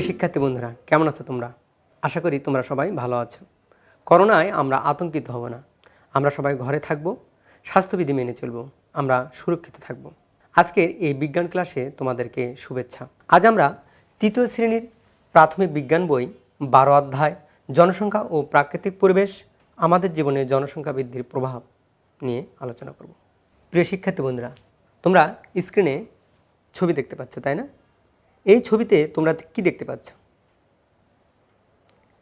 প্রিয় শিক্ষার্থী বন্ধুরা, কেমন আছো তোমরা? আশা করি তোমরা সবাই ভালো আছো। করোনায় আমরা আতঙ্কিত হব না। আমরা সবাই ঘরে থাকব, স্বাস্থ্যবিধি মেনে চলব, আমরা সুরক্ষিত থাকব। আজকের এই বিজ্ঞান ক্লাসে তোমাদেরকে শুভেচ্ছা। আজ আমরা তৃতীয় শ্রেণির প্রাথমিক বিজ্ঞান বই, বারো অধ্যায়, জনসংখ্যা ও প্রাকৃতিক পরিবেশ, আমাদের জীবনে জনসংখ্যা বৃদ্ধির প্রভাব নিয়ে আলোচনা করব। প্রিয় শিক্ষার্থী বন্ধুরা, তোমরা স্ক্রিনে ছবি দেখতে পাচ্ছ, তাই না? এই ছবিতে তোমরা কি দেখতে পাচ্ছ?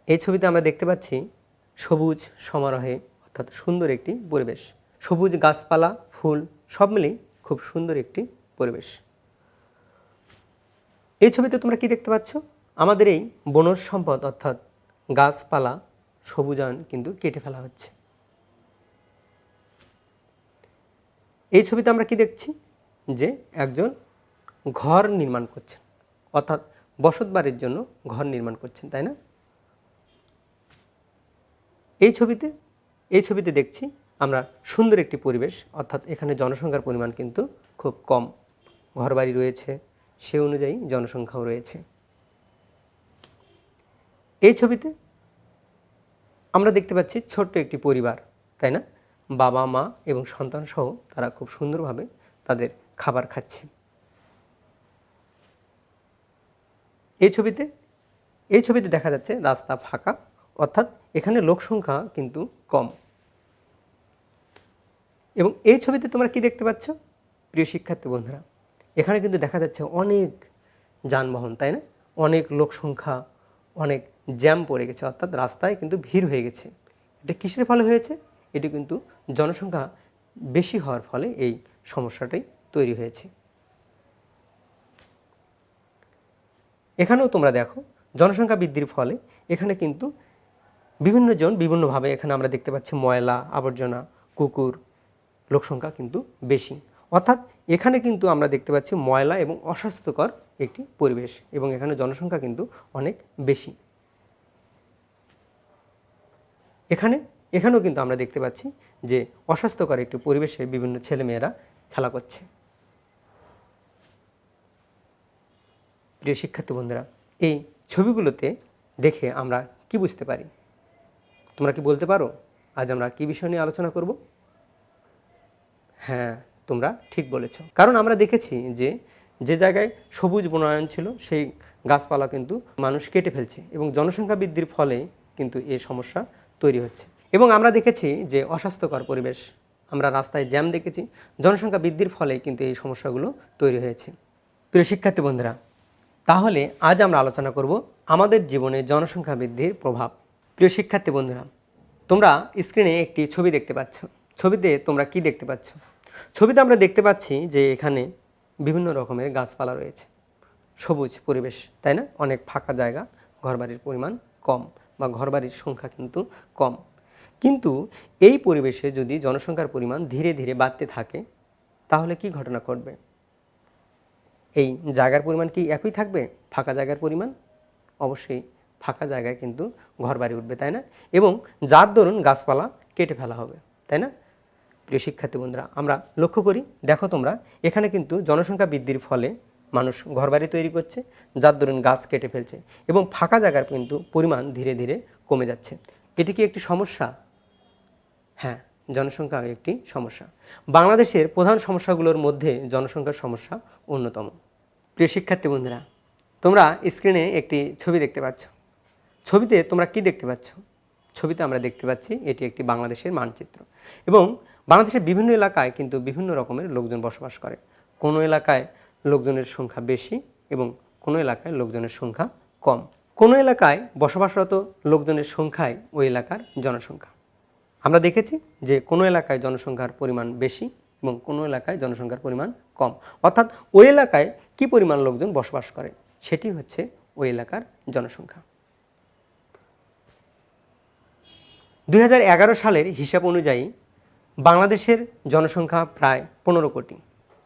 এই ছবিতে আমরা দেখতে পাচ্ছি সবুজ সমারোহে, অর্থাৎ সুন্দর একটি পরিবেশ। সবুজ গাছপালা, ফুল, সব মিলেই খুব সুন্দর একটি পরিবেশ। এই ছবিতে তোমরা কি দেখতে পাচ্ছ? আমাদের এই বনজ সম্পদ, অর্থাৎ গাছপালা, সবুজায়ন কিন্তু কেটে ফেলা হচ্ছে। এই ছবিতে আমরা কি দেখছি? যে একজন ঘর নির্মাণ করছেন। অর্থাৎ বসত জন্য ঘর নির্মাণ করছেন, তাই না? এই ছবিতে এই ছবিতে দেখছি আমরা সুন্দর একটি পরিবেশ, অর্থাৎ এখানে জনসংখ্যার পরিমাণ কিন্তু খুব কম। ঘরবাড়ি রয়েছে, সে অনুযায়ী জনসংখ্যাও রয়েছে। এই ছবিতে আমরা দেখতে পাচ্ছি ছোট্ট একটি পরিবার, তাই না? বাবা, মা এবং সন্তান সহ তারা খুব সুন্দরভাবে তাদের খাবার খাচ্ছে। এই ছবিতে এই ছবিতে দেখা যাচ্ছে রাস্তা ফাঁকা, অর্থাৎ এখানে লোক সংখ্যা কিন্তু কম। এবং এই ছবিতে তোমরা কি দেখতে পাচ্ছ? প্রিয় শিক্ষার্থী বন্ধুরা, এখানে কিন্তু দেখা যাচ্ছে অনেক যানবাহন, তাই না? অনেক লোক সংখ্যা, অনেক জ্যাম পড়ে গেছে, অর্থাৎ রাস্তায় কিন্তু ভিড় হয়ে গেছে। এটা কিসের ফলে হয়েছে? এটি কিন্তু জনসংখ্যা বেশি হওয়ার ফলে এই সমস্যাটাই তৈরি হয়েছে। এখানেও তোমরা দেখো, জনসংখ্যা বৃদ্ধির ফলে এখানে কিন্তু বিভিন্ন জন বিভিন্নভাবে এখানে আমরা দেখতে পাচ্ছি ময়লা, আবর্জনা, কুকুর, লোকসংখ্যা কিন্তু বেশি। অর্থাৎ এখানে কিন্তু আমরা দেখতে পাচ্ছি ময়লা এবং অস্বাস্থ্যকর একটি পরিবেশ এবং এখানে জনসংখ্যা কিন্তু অনেক বেশি। এখানে, এখানেও কিন্তু আমরা দেখতে পাচ্ছি যে অস্বাস্থ্যকর একটি পরিবেশে বিভিন্ন ছেলেমেয়েরা খেলা করছে। প্রিয় শিক্ষার্থী বন্ধুরা, এই ছবিগুলোতে দেখে আমরা কি বুঝতে পারি? তোমরা কি বলতে পারো? আজ আমরা কি বিষয় নিয়ে আলোচনা করব? হ্যাঁ তোমরা ঠিক বলেছ। কারণ আমরা দেখেছি যে যে জায়গায় সবুজ বনায়ন ছিল, সেই গাছপালা কিন্তু মানুষ কেটে ফেলছে এবং জনসংখ্যা বৃদ্ধির ফলে কিন্তু এই সমস্যা তৈরি হচ্ছে। এবং আমরা দেখেছি যে, অস্বাস্থ্যকর পরিবেশ, আমরা রাস্তায় জ্যাম দেখেছি, জনসংখ্যা বৃদ্ধির ফলে কিন্তু এই সমস্যাগুলো তৈরি হয়েছে। প্রিয় শিক্ষার্থী বন্ধুরা তাহলে আজ আমরা আলোচনা করব আমাদের জীবনে জনসংখ্যা বৃদ্ধির প্রভাব। প্রিয় শিক্ষার্থী বন্ধুরা, তোমরা স্ক্রিনে একটি ছবি দেখতে পাচ্ছ। ছবিতে তোমরা কি দেখতে পাচ্ছ? ছবিতে আমরা দেখতে পাচ্ছি যে এখানে বিভিন্ন রকমের গাছপালা রয়েছে। সবুজ পরিবেশ, তাই না? অনেক ফাঁকা জায়গা, ঘরবাড়ির পরিমাণ কম বা ঘরবাড়ির সংখ্যা কিন্তু কম। কিন্তু এই পরিবেশে যদি জনসংখ্যার পরিমাণ ধীরে ধীরে বাড়তে থাকে, তাহলে কি ঘটনা ঘটবে? এই জায়গার পরিমাণ কি একই থাকবে? ফাঁকা জায়গার পরিমাণ? অবশ্যই ফাঁকা জায়গায় কিন্তু ঘর বাড়ি উঠবে, তাই না? এবং যার দরুন গাছপালা কেটে ফেলা হবে, তাই না? প্রিয় শিক্ষার্থী বন্ধুরা, আমরা লক্ষ্য করি, দেখো তোমরা, এখানে কিন্তু জনসংখ্যা বৃদ্ধির ফলে মানুষ ঘরবাড়ি তৈরি করছে, যার দরুন গাছ কেটে ফেলছে এবং ফাঁকা জায়গার কিন্তু পরিমাণ ধীরে ধীরে কমে যাচ্ছে। এটি কি একটি সমস্যা? হ্যাঁ জনসংখ্যা একটি সমস্যা। বাংলাদেশের প্রধান সমস্যাগুলোর মধ্যে জনসংখ্যার সমস্যা অন্যতম। প্রিয় শিক্ষার্থী বন্ধুরা, তোমরা স্ক্রিনে একটি ছবি দেখতে পাচ্ছ। ছবিতে তোমরা কি দেখতে পাচ্ছ? ছবিতে আমরা দেখতে পাচ্ছি এটি একটি বাংলাদেশের মানচিত্র এবং বাংলাদেশের বিভিন্ন এলাকায় কিন্তু বিভিন্ন রকমের লোকজন বসবাস করে। কোনো এলাকায় লোকজনের সংখ্যা বেশি এবং কোনো এলাকায় লোকজনের সংখ্যা কম। কোনো এলাকায় বসবাসরত লোকজনের সংখ্যাই ওই এলাকার জনসংখ্যা। আমরা দেখেছি যে কোনো এলাকায় জনসংখ্যার পরিমাণ বেশি এবং কোনো এলাকায় জনসংখ্যার পরিমাণ কম। অর্থাৎ ওই এলাকায় কি পরিমাণ লোকজন বসবাস করে, সেটি হচ্ছে ওই এলাকার জনসংখ্যা। দু হাজার এগারো সালের হিসাব অনুযায়ী বাংলাদেশের জনসংখ্যা প্রায় পনেরো কোটি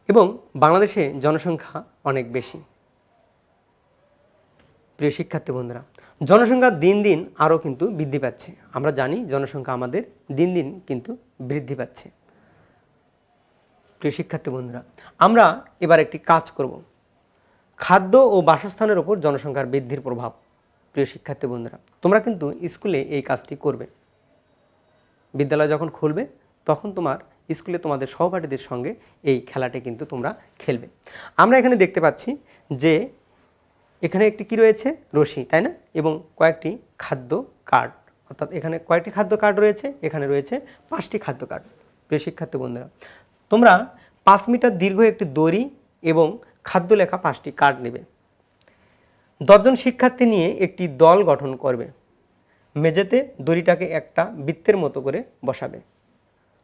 এবং বাংলাদেশে জনসংখ্যা অনেক বেশি। প্রিয় শিক্ষার্থী বন্ধুরা জনসংখ্যা দিন দিন আরও কিন্তু বৃদ্ধি পাচ্ছে। আমরা জানি জনসংখ্যা আমাদের দিন দিন কিন্তু বৃদ্ধি পাচ্ছে। প্রিয় শিক্ষার্থী বন্ধুরা, আমরা এবার একটি কাজ করব। খাদ্য ও বাসস্থানের ওপর জনসংখ্যার বৃদ্ধির প্রভাব। প্রিয় শিক্ষার্থী বন্ধুরা, তোমরা কিন্তু স্কুলে এই কাজটি করবে। বিদ্যালয় যখন খুলবে, তখন তোমার স্কুলে তোমাদের সহপাঠীদের সঙ্গে এই খেলাটি কিন্তু তোমরা খেলবে। আমরা এখানে দেখতে পাচ্ছি যে এখানে একটি কি রয়েছে? রশি, তাই না? এবং কয়েকটি খাদ্য কার্ড। অর্থাৎ এখানে কয়েকটি খাদ্য কার্ড রয়েছে, এখানে রয়েছে পাঁচটি খাদ্য কার্ড। প্রিয় শিক্ষার্থী বন্ধুরা, তোমরা পাঁচ মিটার দীর্ঘ একটি দড়ি এবং খাদ্য লেখা পাঁচটি কার্ড নেবে। দশজন শিক্ষার্থী নিয়ে একটি দল গঠন করবে। মেঝেতে দড়িটাকে একটা বৃত্তের মতো করে বসাবে।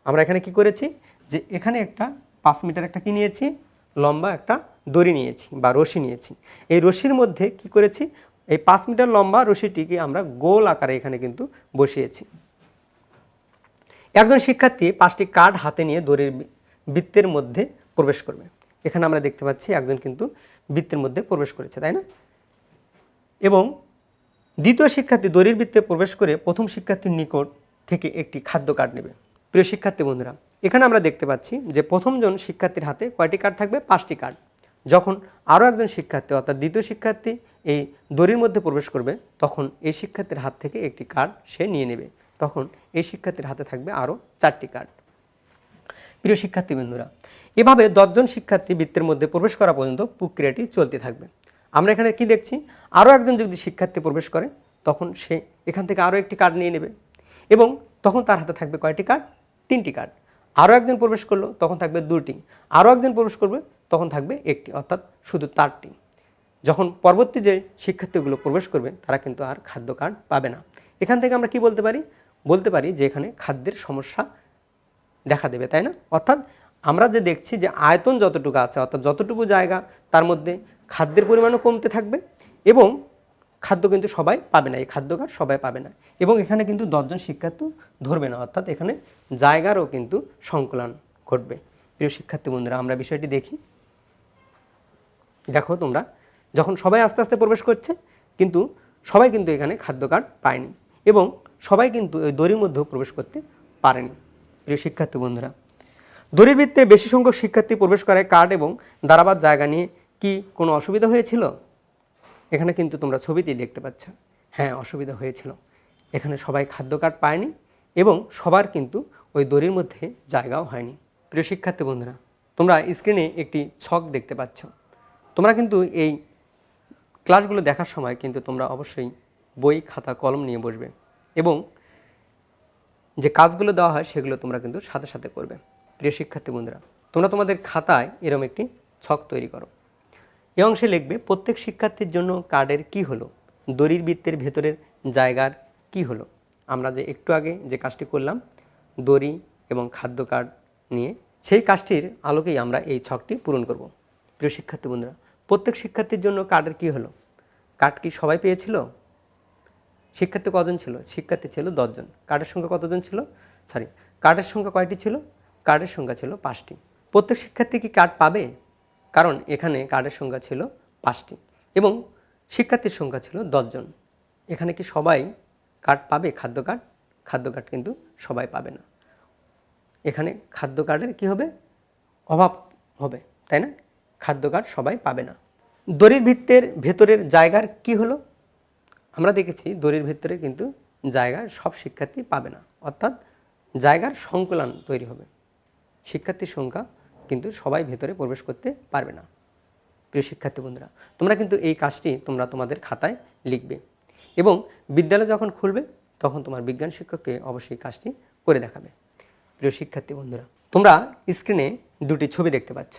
আমরা এখানে কি করেছি? যে এখানে একটা পাঁচ মিটার একটা কি নিয়েছি? লম্বা একটা দড়ি নিয়েছি বা রশি নিয়েছি। এই রশির মধ্যে কি করেছি? এই পাঁচ মিটার লম্বা রশিটিকে আমরা গোল আকারে এখানে কিন্তু বসিয়েছি। একজন শিক্ষার্থী পাঁচটি কার্ড হাতে নিয়ে দড়ির বৃত্তের মধ্যে প্রবেশ করবে। এখানে আমরা দেখতে পাচ্ছি একজন কিন্তু বৃত্তের মধ্যে প্রবেশ করেছে, তাই না? এবং দ্বিতীয় শিক্ষার্থী দড়ির বৃত্তে প্রবেশ করে প্রথম শিক্ষার্থীর নিকট থেকে একটি খাদ্য কার্ড নেবে। প্রিয় শিক্ষার্থী বন্ধুরা, এখানে আমরা দেখতে পাচ্ছি যে প্রথমজন শিক্ষার্থীর হাতে কয়টি কার্ড থাকবে? পাঁচটি কার্ড যখন আরও একজন শিক্ষার্থী, অর্থাৎ দ্বিতীয় শিক্ষার্থী এই দড়ির মধ্যে প্রবেশ করবে, তখন এই শিক্ষার্থীর হাত থেকে একটি কার্ড সে নিয়ে নেবে। তখন এই শিক্ষার্থীর হাতে থাকবে আরও চারটি কার্ড প্রিয় শিক্ষার্থী বন্ধুরা, এভাবে দশজন শিক্ষার্থী বৃত্তের মধ্যে প্রবেশ করা পর্যন্ত প্রক্রিয়াটি চলতে থাকবে। আমরা এখানে কি দেখছি? আরও একজন যদি শিক্ষার্থী প্রবেশ করে, তখন সে এখান থেকে আরও একটি কার্ড নিয়ে নেবে এবং তখন তার হাতে থাকবে কয়টি কার্ড তিনটি কার্ড আরও একজন প্রবেশ করল, তখন থাকবে দুটি। আরও একজন প্রবেশ করবে, তখন থাকবে একটি, অর্থাৎ শুধু তারটি যখন পরবর্তী যে শিক্ষার্থীগুলো প্রবেশ করবে, তারা কিন্তু আর খাদ্য কার্ড পাবে না। এখান থেকে আমরা কি বলতে পারি? বলতে পারি যে এখানে খাদ্যের সমস্যা দেখা দেবে, তাই না? অর্থাৎ আমরা যে দেখছি যে আয়তন যতটুকু আছে, অর্থাৎ যতটুকু জায়গা, তার মধ্যে খাদ্যের পরিমাণও কমতে থাকবে এবং খাদ্য কিন্তু সবাই পাবে না, এই খাদ্য কার্ড সবাই পাবে না। এবং এখানে কিন্তু দশজন শিক্ষার্থী ধরবে না, অর্থাৎ এখানে জায়গারও কিন্তু সংকলন ঘটবে। প্রিয় শিক্ষার্থী বন্ধুরা, আমরা বিষয়টি দেখি। দেখো তোমরা, যখন সবাই আস্তে আস্তে প্রবেশ করছে, কিন্তু সবাই কিন্তু এখানে খাদ্য কার্ড পায়নি এবং সবাই কিন্তু ওই দড়ির মধ্যেও প্রবেশ করতে পারেনি। প্রিয় শিক্ষার্থী বন্ধুরা, দড়ির বৃত্তে বেশি সংখ্যক শিক্ষার্থী প্রবেশ করে কার্ড এবং দাঁড়াবার জায়গা নিয়ে কি কোনো অসুবিধা হয়েছিল? এখানে কিন্তু তোমরা ছবিতেই দেখতে পাচ্ছ। হ্যাঁ অসুবিধা হয়েছিল। এখানে সবাই খাদ্য কার্ড পায়নি এবং সবার কিন্তু ওই দড়ির মধ্যে জায়গাও হয়নি। প্রিয় শিক্ষার্থী বন্ধুরা, তোমরা স্ক্রিনে একটি ছক দেখতে পাচ্ছ। তোমরা কিন্তু এই ক্লাসগুলো দেখার সময় কিন্তু তোমরা অবশ্যই বই, খাতা, কলম নিয়ে বসবে এবং যে কাজগুলো দেওয়া হয় সেগুলো তোমরা কিন্তু সাথে সাথে করবে। প্রিয় শিক্ষার্থী বন্ধুরা, তোমরা তোমাদের খাতায় এরকম একটি ছক তৈরি করো। এই অংশে লিখবে, প্রত্যেক শিক্ষার্থীর জন্য কার্ডের কি হলো? দড়ির বৃত্তের ভেতরের জায়গার কি হলো? আমরা যে একটু আগে যে কাজটি করলাম, দড়ি এবং খাদ্য কার্ড নিয়ে, সেই কাজটির আলোকেই আমরা এই ছকটি পূরণ করব। প্রিয় শিক্ষার্থী বন্ধুরা, প্রত্যেক শিক্ষার্থীর জন্য কার্ডের কি হলো? কার্ড কি সবাই পেয়েছিল? শিক্ষার্থী কজন ছিল? শিক্ষার্থী ছিল দশজন কার্ডের সংখ্যা কতজন ছিল? সরি, কার্ডের সংখ্যা কয়টি ছিল? কার্ডের সংখ্যা ছিল পাঁচটি। প্রত্যেক শিক্ষার্থী কি কার্ড পাবে? কারণ এখানে কার্ডের সংখ্যা ছিল পাঁচটি এবং শিক্ষার্থীর সংখ্যা ছিল দশজন। এখানে কি সবাই কার্ড পাবে? খাদ্য কার্ড? খাদ্য কার্ড কিন্তু সবাই পাবে না। এখানে খাদ্য কার্ডের কি হবে? অভাব হবে, তাই না? খাদ্য কার্ড সবাই পাবে না। দড়ির ভিত্তের ভেতরের জায়গার কি হলো? আমরা দেখেছি দড়ির ভিতরে কিন্তু জায়গা সব শিক্ষার্থী পাবে না। অর্থাৎ জায়গার সংকলন তৈরি হবে। শিক্ষার্থীর সংখ্যা কিন্তু সবাই ভেতরে প্রবেশ করতে পারবে না। প্রিয় শিক্ষার্থী বন্ধুরা, তোমরা কিন্তু এই কাজটি তোমরা তোমাদের খাতায় লিখবে এবং বিদ্যালয় যখন খুলবে, তখন তোমার বিজ্ঞান শিক্ষককে অবশ্যই কাজটি করে দেখাবে। প্রিয় শিক্ষার্থী বন্ধুরা, তোমরা স্ক্রিনে দুটি ছবি দেখতে পাচ্ছ।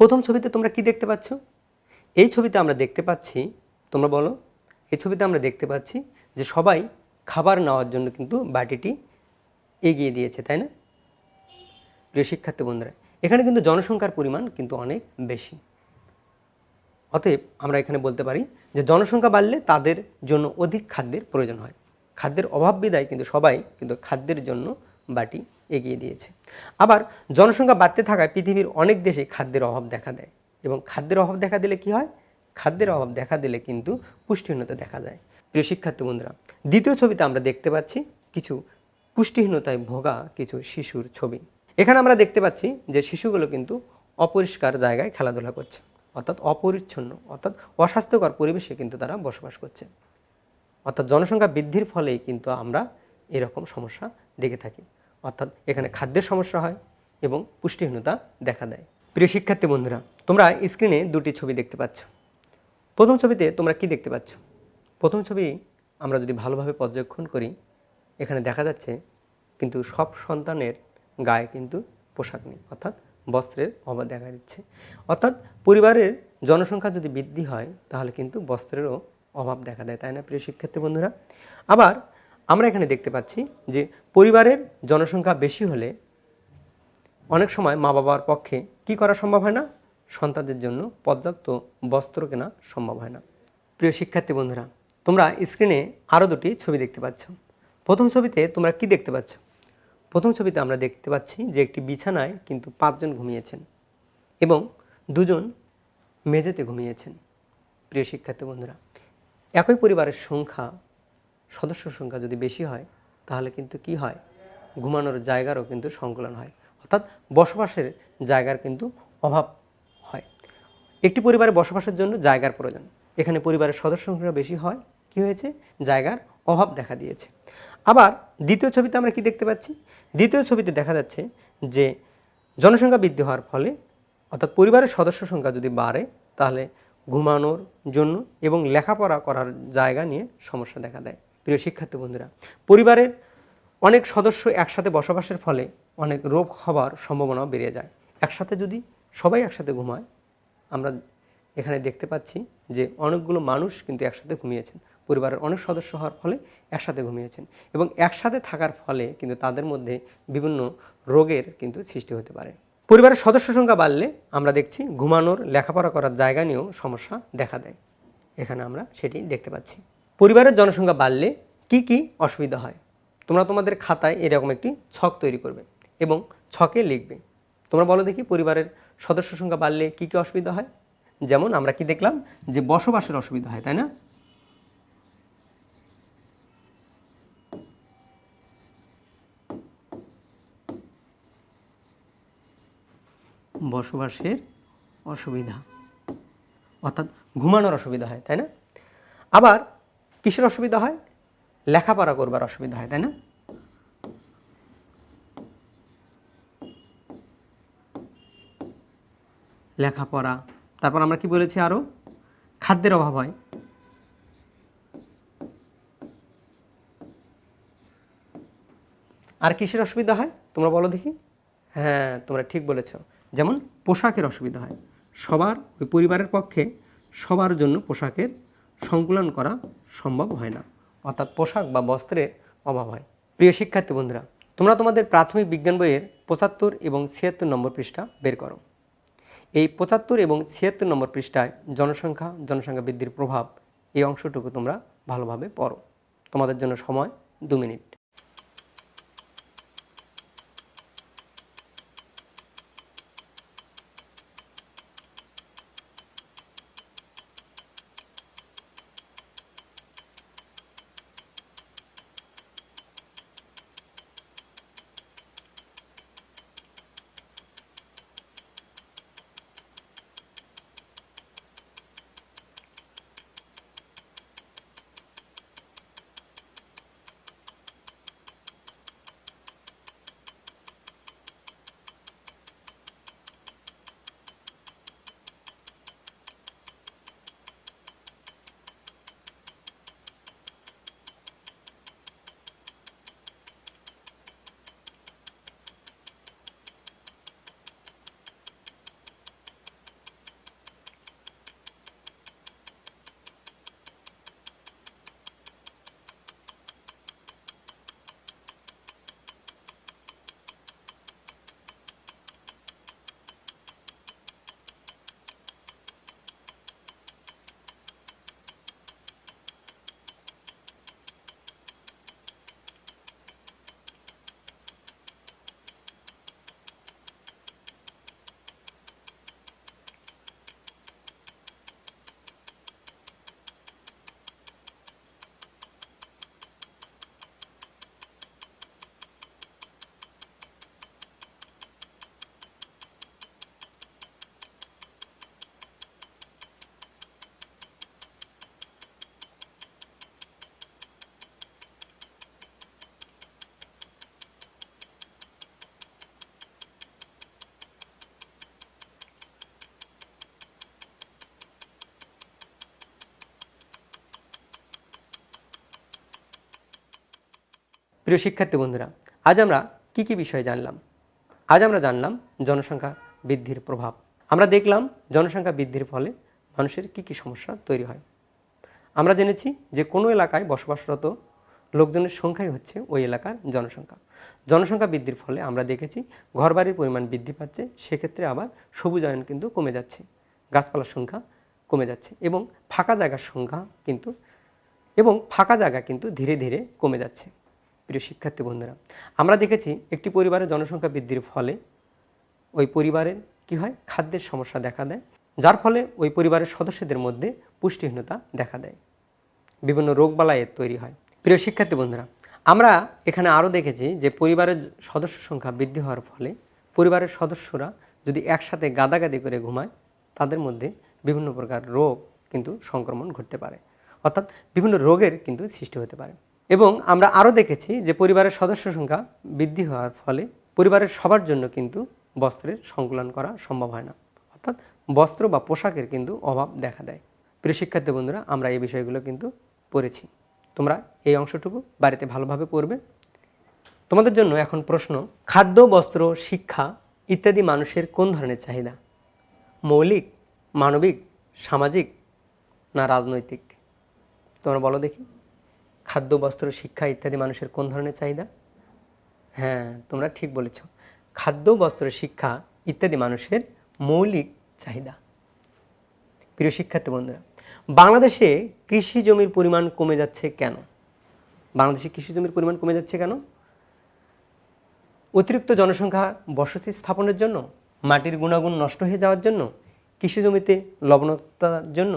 প্রথম ছবিতে তোমরা কি দেখতে পাচ্ছ? এই ছবিতে আমরা দেখতে পাচ্ছি, তোমরা বলো, এই ছবিতে আমরা দেখতে পাচ্ছি যে সবাই খাবার নেওয়ার জন্য কিন্তু বাটিটি এগিয়ে দিয়েছে, তাই না? প্রিয় শিক্ষার্থী বন্ধুরা, এখানে কিন্তু জনসংখ্যার পরিমাণ কিন্তু অনেক বেশি। অতএব আমরা এখানে বলতে পারি যে জনসংখ্যা বাড়লে তাদের জন্য অধিক খাদ্যের প্রয়োজন হয়। খাদ্যের অভাব বিদায় কিন্তু সবাই কিন্তু খাদ্যের জন্য বাটি এগিয়ে দিয়েছে। আবার জনসংখ্যা বাড়তে থাকায় পৃথিবীর অনেক দেশে খাদ্যের অভাব দেখা দেয় এবং খাদ্যের অভাব দেখা দিলে কি হয়? খাদ্যের অভাব দেখা দিলে কিন্তু পুষ্টিহীনতা দেখা যায়। প্রিয় শিক্ষার্থী বন্ধুরা, দ্বিতীয় ছবিতে আমরা দেখতে পাচ্ছি কিছু পুষ্টিহীনতায় ভোগা কিছু শিশুর ছবি। এখানে আমরা দেখতে পাচ্ছি যে শিশুগুলো কিন্তু অপরিষ্কার জায়গায় খেলাধুলা করছে। অর্থাৎ অপরিচ্ছন্ন, অর্থাৎ অস্বাস্থ্যকর পরিবেশে কিন্তু তারা বসবাস করছে। অর্থাৎ জনসংখ্যা বৃদ্ধির ফলেই কিন্তু আমরা এরকম সমস্যা দেখে থাকি। অর্থাৎ এখানে খাদ্যের সমস্যা হয় এবং পুষ্টিহীনতা দেখা দেয়। প্রিয় শিক্ষার্থী বন্ধুরা, তোমরা স্ক্রিনে দুটি ছবি দেখতে পাচ্ছ। প্রথম ছবিতে তোমরা কি দেখতে পাচ্ছ? প্রথম ছবি আমরা যদি ভালোভাবে পর্যবেক্ষণ করি, এখানে দেখা যাচ্ছে কিন্তু সব সন্তানের গায়ে কিন্তু পোশাক নেই, অর্থাৎ বস্ত্রের অভাব দেখা দিচ্ছে। অর্থাৎ পরিবারের জনসংখ্যা যদি বৃদ্ধি হয়, তাহলে কিন্তু বস্ত্রেরও অভাব দেখা দেয়, তাই না প্রিয় শিক্ষার্থী বন্ধুরা? আবার আমরা এখানে দেখতে পাচ্ছি যে পরিবারের জনসংখ্যা বেশি হলে অনেক সময় মা বাবার পক্ষে কি করা সম্ভব হয় না? সন্তানদের জন্য পর্যাপ্ত বস্ত্র কেনা সম্ভব হয় না। প্রিয় শিক্ষার্থী বন্ধুরা, তোমরা স্ক্রিনে আরও দুটি ছবি দেখতে পাচ্ছ। প্রথম ছবিতে তোমরা কি দেখতে পাচ্ছ? প্রথম ছবিতে আমরা দেখতে পাচ্ছি যে একটি বিছানায় কিন্তু পাঁচজন ঘুমিয়েছেন এবং দুজন মেঝেতে ঘুমিয়েছেন। প্রিয় শিক্ষার্থী বন্ধুরা, একই পরিবারের সংখ্যা, সদস্য সংখ্যা যদি বেশি হয়, তাহলে কিন্তু কি হয়? ঘুমানোর জায়গারও কিন্তু সংকলন হয়। অর্থাৎ বসবাসের জায়গার কিন্তু অভাব হয়। একটি পরিবারে বসবাসের জন্য জায়গার প্রয়োজন। এখানে পরিবারের সদস্য সংখ্যা বেশি হয়। কি হয়েছে? জায়গার অভাব দেখা দিয়েছে। আবার দ্বিতীয় ছবিতে আমরা কি দেখতে পাচ্ছি? দ্বিতীয় ছবিতে দেখা যাচ্ছে যে জনসংখ্যা বৃদ্ধি হওয়ার ফলে, অর্থাৎ পরিবারের সদস্য সংখ্যা যদি বাড়ে, তাহলে ঘুমানোর জন্য এবং লেখাপড়া করার জায়গা নিয়ে সমস্যা দেখা দেয়। প্রিয় শিক্ষার্থী বন্ধুরা, পরিবারের অনেক সদস্য একসাথে বসবাসের ফলে অনেক রোগ হবার সম্ভাবনাও বেড়ে যায়। একসাথে যদি সবাই একসাথে ঘুমায়, আমরা এখানে দেখতে পাচ্ছি যে অনেকগুলো মানুষ কিন্তু একসাথে ঘুমিয়েছেন। পরিবারের অনেক সদস্য হওয়ার ফলে একসাথে ঘুমিয়েছেন এবং একসাথে থাকার ফলে কিন্তু তাদের মধ্যে বিভিন্ন রোগের কিন্তু সৃষ্টি হতে পারে। পরিবারের সদস্য সংখ্যা বাড়লে আমরা দেখছি ঘুমানোর, লেখাপড়া করার জায়গা নিয়েও সমস্যা দেখা দেয়। এখানে আমরা সেটি দেখতে পাচ্ছি। পরিবারের জনসংখ্যা বাড়লে কি কি অসুবিধা হয়? তোমরা তোমাদের খাতায় এরকম একটি ছক তৈরি করবে এবং ছকে লিখবে। তোমরা বলো দেখি পরিবারের সদস্য সংখ্যা বাড়লে কি কি অসুবিধা হয়? যেমন আমরা কি দেখলাম যে বসবাসের অসুবিধা হয়, তাই না? বসবাসের অসুবিধা। অর্থাৎ ঘুমানোর অসুবিধা হয়, তাই না? আবার কিসের অসুবিধা হয়? লেখাপড়া করবার অসুবিধা হয়, তাই না? লেখাপড়া। তারপর আমরা কি বলেছি আরও খাদ্যের অভাব হয়। আর কিসের অসুবিধা হয়? তোমরা বলো দেখি। হ্যাঁ তোমরা ঠিক বলেছ। যেমন পোশাকের অসুবিধা হয়। সবার ওই পরিবারের পক্ষে সবার জন্য পোশাকের সংকুলন করা সম্ভব হয় না। অর্থাৎ পোশাক বা বস্ত্রের অভাব হয়। প্রিয় শিক্ষার্থী বন্ধুরা, তোমরা তোমাদের প্রাথমিক বিজ্ঞান বইয়ের পঁচাত্তর এবং ছিয়াত্তর নম্বর পৃষ্ঠা বের করো। এই পঁচাত্তর এবং ছিয়াত্তর নম্বর পৃষ্ঠায় জনসংখ্যা জনসংখ্যা বৃদ্ধির প্রভাব এই অংশটুকু তোমরা ভালোভাবে পড়ো। তোমাদের জন্য সময় দু মিনিট। প্রিয় শিক্ষার্থী বন্ধুরা, আজ আমরা কি কি বিষয়ে জানলাম? আজ আমরা জানলাম জনসংখ্যা বৃদ্ধির প্রভাব। আমরা দেখলাম জনসংখ্যা বৃদ্ধির ফলে মানুষের কি কি সমস্যা তৈরি হয়। আমরা জেনেছি যে কোনো এলাকায় বসবাসরত লোকজনের সংখ্যাই হচ্ছে ওই এলাকার জনসংখ্যা। জনসংখ্যা বৃদ্ধির ফলে আমরা দেখেছি ঘরবাড়ির পরিমাণ বৃদ্ধি পাচ্ছে, সেক্ষেত্রে আবার সবুজায়ন কিন্তু কমে যাচ্ছে, গাছপালার সংখ্যা কমে যাচ্ছে এবং ফাঁকা জায়গার সংখ্যা কিন্তু, এবং ফাঁকা জায়গা কিন্তু ধীরে ধীরে কমে যাচ্ছে। প্রিয় শিক্ষার্থী বন্ধুরা, আমরা দেখেছি একটি পরিবারের জনসংখ্যা বৃদ্ধির ফলে ওই পরিবারের কি হয়? খাদ্যের সমস্যা দেখা দেয়, যার ফলে ওই পরিবারের সদস্যদের মধ্যে পুষ্টিহীনতা দেখা দেয়। বিভিন্ন রোগবালাইয়ের তৈরি হয়। প্রিয় শিক্ষার্থী বন্ধুরা, আমরা এখানে আরও দেখেছি যে পরিবারের সদস্য সংখ্যা বৃদ্ধি হওয়ার ফলে পরিবারের সদস্যরা যদি একসাথে গাদাগাদি করে ঘুমায়, তাদের মধ্যে বিভিন্ন প্রকার রোগ কিন্তু সংক্রমণ ঘটতে পারে। অর্থাৎ বিভিন্ন রোগের কিন্তু সৃষ্টি হতে পারে। এবং আমরা আরও দেখেছি যে পরিবারের সদস্য সংখ্যা বৃদ্ধি হওয়ার ফলে পরিবারের সবার জন্য কিন্তু বস্ত্রের সংকুলন করা সম্ভব হয় না। অর্থাৎ বস্ত্র বা পোশাকের কিন্তু অভাব দেখা দেয়। প্রিয় শিক্ষার্থী বন্ধুরা, আমরা এই বিষয়গুলো কিন্তু পড়েছি। তোমরা এই অংশটুকু বাড়িতে ভালোভাবে পড়বে। তোমাদের জন্য এখন প্রশ্ন, খাদ্য, বস্ত্র, শিক্ষা ইত্যাদি মানুষের কোন ধরনের চাহিদা? মৌলিক, মানবিক, সামাজিক না রাজনৈতিক? তোমরা বলো দেখি। খাদ্য, বস্ত্র, শিক্ষা ইত্যাদি মানুষের কোন ধরনের চাহিদা? হ্যাঁ তোমরা ঠিক বলেছ। খাদ্য, বস্ত্র, শিক্ষা ইত্যাদি মানুষের মৌলিক চাহিদা। প্রিয় শিক্ষার্থী বন্ধুরা, বাংলাদেশে কৃষি জমির পরিমাণ কমে যাচ্ছে কেন? বাংলাদেশে কৃষি জমির পরিমাণ কমে যাচ্ছে কেন? অতিরিক্ত জনসংখ্যা বসতি স্থাপনের জন্য, মাটির গুণাগুণ নষ্ট হয়ে যাওয়ার জন্য, কৃষি জমিতে লবণতার জন্য,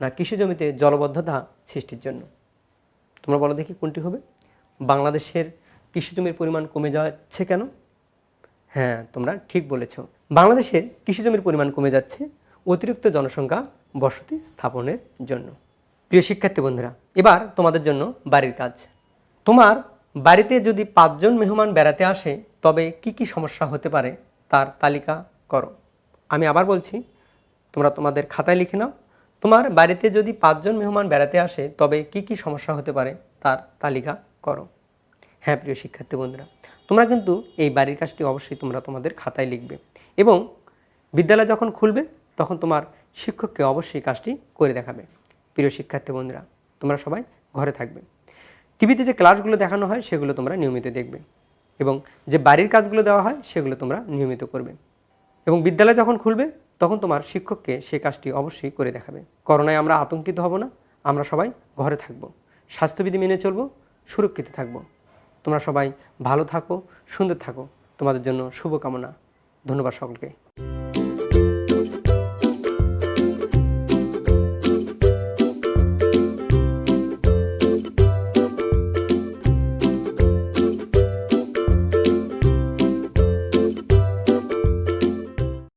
না কৃষি জমিতে জলবদ্ধতা সৃষ্টির জন্য? তোমরা বলো দেখি কোনটি হবে। বাংলাদেশের কৃষি জমির পরিমাণ কমে যাচ্ছে কেন? হ্যাঁ তোমরা ঠিক বলেছ। বাংলাদেশের কৃষি জমির পরিমাণ কমে যাচ্ছে অতিরিক্ত জনসংখ্যা বসতি স্থাপনের জন্য। প্রিয় শিক্ষার্থী বন্ধুরা, এবার তোমাদের জন্য বাড়ির কাজ। তোমার বাড়িতে যদি পাঁচজন মেহমান বেড়াতে আসে, তবে কি কি সমস্যা হতে পারে তার তালিকা করো। আমি আবার বলছি, তোমরা তোমাদের খাতায় লিখে নাও। তোমার বাড়িতে যদি পাঁচজন মেহমান বেড়াতে আসে, তবে কি কি সমস্যা হতে পারে? তার তালিকা করো। হ্যাঁ প্রিয় শিক্ষার্থী বন্ধুরা, তোমরা কিন্তু এই বাড়ির কাজটি অবশ্যই তোমরা তোমাদের খাতায় লিখবে এবং বিদ্যালয় যখন খুলবে, তখন তোমার শিক্ষককে অবশ্যই কাজটি করে দেখাবে। প্রিয় শিক্ষার্থী বন্ধুরা, তোমরা সবাই ঘরে থাকবে। টিভিতে যে ক্লাসগুলো দেখানো হয়, সেগুলো তোমরা নিয়মিত দেখবে এবং যে বাড়ির কাজগুলো দেওয়া হয়, সেগুলো তোমরা নিয়মিত করবে এবং বিদ্যালয় যখন খুলবে তখন তোমার শিক্ষককে সে কাজটি অবশ্যই করে দেখাবে। করোনায় আমরা আতঙ্কিত হব না, আমরা সবাই ঘরে থাকব। স্বাস্থ্যবিধি মেনে চলব, সুরক্ষিত থাকব। তোমরা সবাই ভালো থাকো, সুন্দর থাকো। তোমাদের জন্য শুভকামনা। ধন্যবাদ সকলকে।